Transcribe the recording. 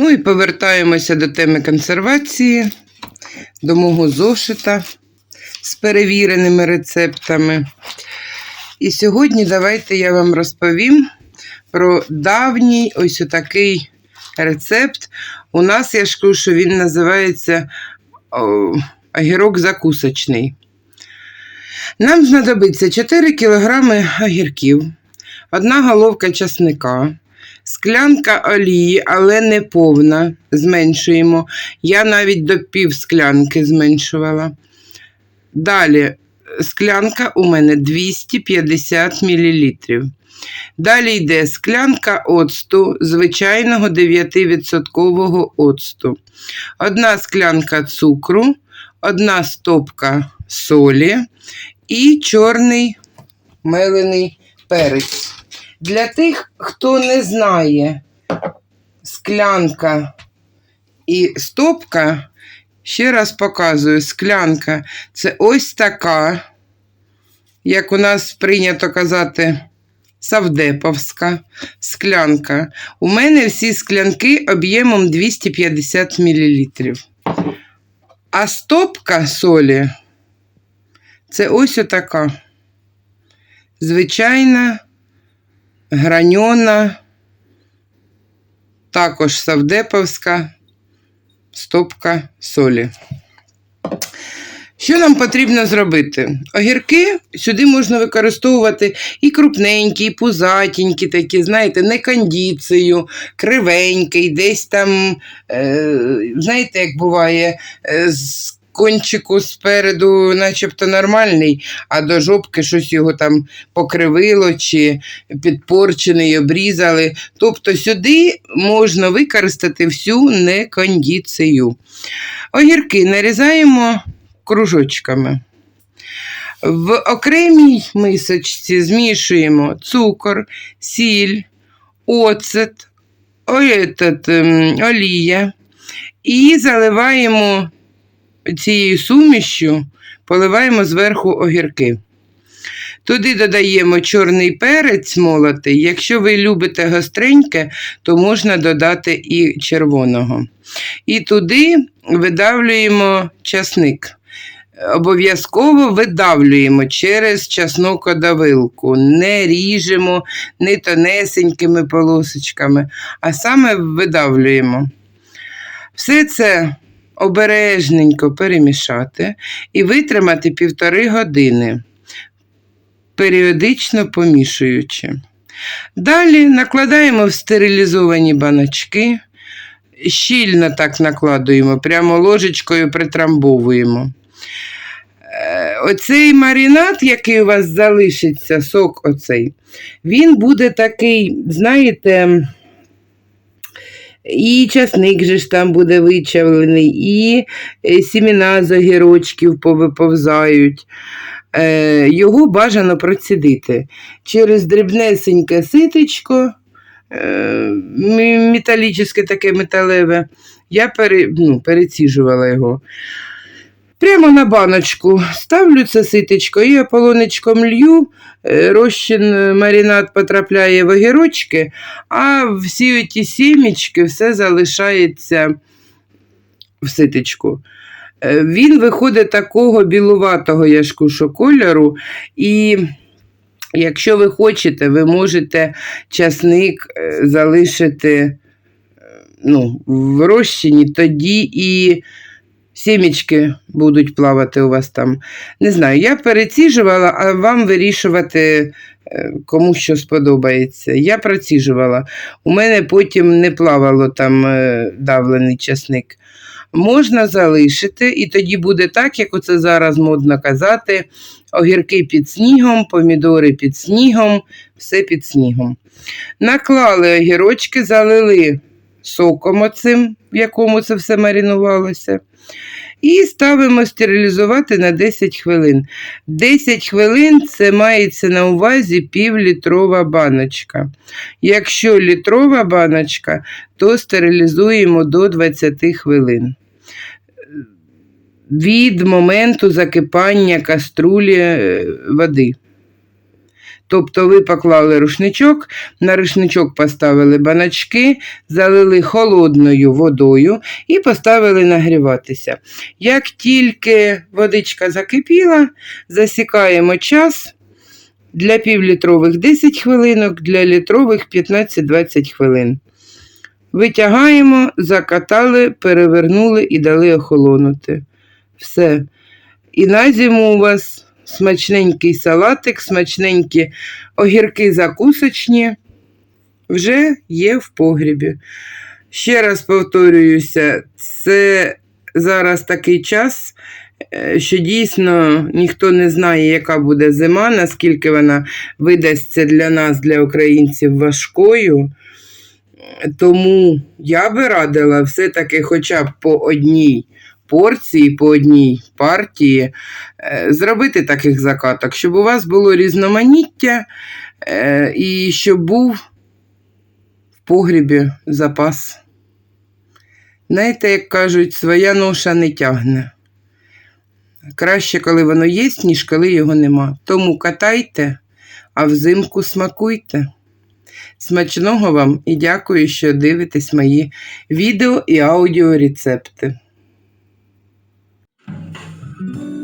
Ну і повертаємося до теми консервації, до мого зошита з перевіреними рецептами. І сьогодні давайте я вам розповім про давній ось отакий рецепт. У нас я ж кажу, що він називається огірок закусочний. Нам знадобиться 4 кг огірків, одна головка часника, склянка олії, але не повна, зменшуємо. Я навіть до пів склянки зменшувала. Далі склянка у мене 250 мл. Далі йде склянка оцту, звичайного 9% оцту. Одна склянка цукру, одна стопка солі і чорний мелений перець. Для тих, хто не знає, склянка і стопка, ще раз показую, склянка це ось така, як у нас прийнято казати, савдеповська склянка. У мене всі склянки об'ємом 250 мл. А стопка солі це ось отака. Звичайна, граньона, також савдеповська стопка солі. Що нам потрібно зробити? Огірки сюди можна використовувати і крупненькі, і пузатенькі, такі, знаєте, не кондицію, кривенький, десь там, е, знаєте, як буває, е, з кончику спереду, начебто нормальний, а до жопки щось його там покривило чи підпорчений, обрізали. Тобто сюди можна використати всю некондицію. Огірки нарізаємо кружочками. В окремій мисочці змішуємо цукор, сіль, оцет, ем, олія і заливаємо цією сумішю, поливаємо зверху огірки. Туди додаємо чорний перець молотий. Якщо ви любите гостреньке, то можна додати і червоного. І туди видавлюємо часник. Обов'язково видавлюємо через часнокодавилку, не ріжемо не тонесенькими полосочками, а саме видавлюємо. Все це обережненько перемішати і витримати півтори години, періодично помішуючи. Далі накладаємо в стерилізовані баночки, щільно так накладуємо, прямо ложечкою притрамбовуємо. Е, Оцей маринад, який у вас залишиться, сок оцей, він буде такий, знаєте, і часник же ж там буде вичавлений, і сімена сіміна з огірочків повиповзають. Е, Його бажано процідити через дрібнесеньке ситечко, е, металічне таке металеве. Я пере, ну, переціжувала його. Прямо на баночку ставлю це ситечко і ополонечком лью, е, розчин е, маринад потрапляє в огірочки, а всі ті сімічки все залишається в ситечку. Е, Він виходить такого білуватого яшкушу кольору, і якщо ви хочете, ви можете часник залишити ну, в розчині, тоді і сімічки будуть плавати у вас там. Не знаю, я переціжувала, а вам вирішувати, е, кому що сподобається. Я проціжувала. У мене потім не плавало там е, давлений часник. Можна залишити, і тоді буде так, як оце зараз модно казати: огірки під снігом, помідори під снігом, все під снігом. Наклали огірочки, залили соком оцим, в якому це все маринувалося. І ставимо стерилізувати на 10 хвилин. 10 хвилин це мається на увазі півлітрова баночка. Якщо літрова баночка, то стерилізуємо до 20 хвилин. Від моменту закипання каструлі е, води. Тобто ви поклали рушничок, на рушничок поставили баночки, залили холодною водою і поставили нагріватися. Як тільки водичка закипіла, засікаємо час для півлітрових 10 хвилинок, для літрових 15-20 хвилин. Витягаємо, закатали, перевернули і дали охолонути. Все. І на зиму у вас смачненький салатик, смачненькі огірки закусочні вже є в погрібі. Ще раз повторююся, це зараз такий час, е, що дійсно ніхто не знає, яка буде зима, наскільки вона видасться для нас, для українців, важкою. Тому я би радила все-таки хоча б по одній порції, по одній партії е, зробити таких закаток, щоб у вас було різноманіття е, і щоб був в погрібі запас. Знаєте, як кажуть, своя ноша не тягне. Краще, коли воно є, ніж коли його нема. Тому катайте, а взимку смакуйте. Смачного вам і дякую, що дивитесь мої відео і аудіорецепти. Thank you.